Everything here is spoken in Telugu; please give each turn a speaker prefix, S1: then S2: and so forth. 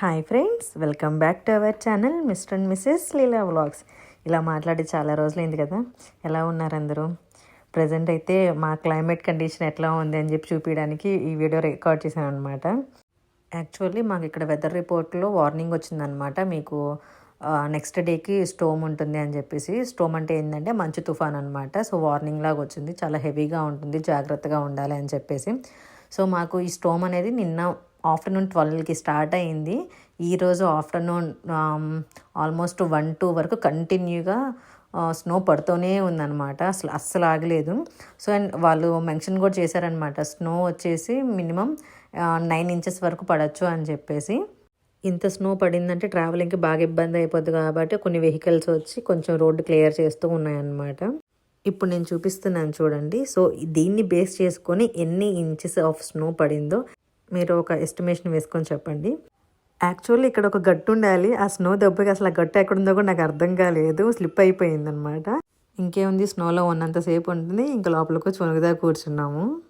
S1: Hi friends welcome back to our channel mister and missus Leela vlogs ఇలా మాట్లాడి చాలా రోజులైంది కదా? ఎలా ఉన్నారు అందరూ? ప్రజెంట్ అయితే మా క్లైమేట్ కండిషన్ ఎట్లా ఉంది అని చెప్పి చూపించడానికి ఈ వీడియో రికార్డ్ చేశాను అనమాట యాక్చువల్లీ మాకు ఇక్కడ వెదర్ రిపోర్ట్లో వార్నింగ్ వచ్చిందనమాట మీకు నెక్స్ట్ డేకి స్టోమ్ ఉంటుంది అని చెప్పేసి. స్టోమ్ అంటే ఏంటంటే మంచు తుఫాన్ అనమాట సో వార్నింగ్ లాగా వచ్చింది. చాలా హెవీగా ఉంటుంది. జాగ్రత్తగా ఉండాలి అని చెప్పేసి. సో మాకు ఈ స్టోమ్ అనేది నిన్న ఆఫ్టర్నూన్ ట్వెల్వ్కి స్టార్ట్ అయింది. ఈరోజు ఆఫ్టర్నూన్ ఆల్మోస్ట్ వన్ టూ వరకు కంటిన్యూగా స్నో పడుతూనే ఉందన్నమాట. అసలు అస్సలు ఆగలేదు. సో అండ్ వాళ్ళు మెన్షన్ కూడా చేశారనమాట స్నో వచ్చేసి మినిమం నైన్ ఇంచెస్ వరకు పడవచ్చు అని చెప్పేసి. ఇంత స్నో పడిందంటే ట్రావెలింగ్కి బాగా ఇబ్బంది అయిపోద్ది కాబట్టి కొన్ని వెహికల్స్ వచ్చి కొంచెం రోడ్డు క్లియర్ చేస్తూ ఉన్నాయన్నమాట. ఇప్పుడు నేను చూపిస్తున్నాను చూడండి. సో దీన్ని బేస్ చేసుకొని ఎన్ని ఇంచెస్ ఆఫ్ స్నో పడిందో. మీరు ఒక ఎస్టిమేషన్ వేసుకొని చెప్పండి. యాక్చువల్లీ ఇక్కడ ఒక గట్టు ఉండాలి. ఆ స్నో దెబ్బకి అసలు ఆ గట్టు ఎక్కడుందో కూడా నాకు అర్థం కాలేదు. స్లిప్ అయిపోయింది అనమాట ఇంకేముంది స్నోలో ఉన్నంతసేపు ఉంటుంది. ఇంకా లోపలికి వచ్చి కూర్చున్నాము.